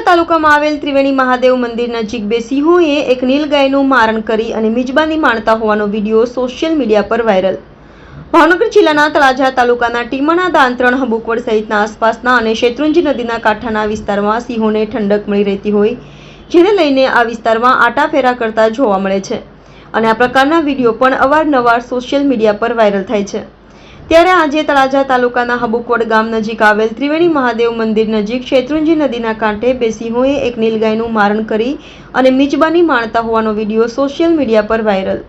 તાલુકામાં આવેલ ત્રિવેણી મહાદેવ મંદિર નજીક બે સિંહોએ એક નીલગાયનું મારણ કરી અને મિજબાની માણતા હોવાનો વીડિયો સોશિયલ મીડિયા પર વાયરલ. ભાવનગર જિલ્લાના તળાજા તાલુકાના ટીમણા દાંતરણ હબુકવડ સહિતના આસપાસના અને શેત્રુંજી નદીના કાંઠાના વિસ્તારમાં સિંહોને ઠંડક મળી રહેતી હોય, જેને લઈને આ વિસ્તારમાં આટાફેરા કરતા જોવા મળે છે. અને આ પ્રકારના વીડિયો પણ અવારનવાર સોશિયલ મીડિયા પર વાયરલ થાય છે. ત્યારે આજે તળાજા તાલુકાના હબુકવડ ગામ નજીક આવેલ ત્રિવેણી મહાદેવ મંદિર નજીક શેત્રુંજી નદીના કાંઠે બે સિંહોએ એક નીલગાયનું મારણ કરી અને મિજબાની માણતા હોવાનો વીડિયો સોશિયલ મીડિયા પર વાયરલ.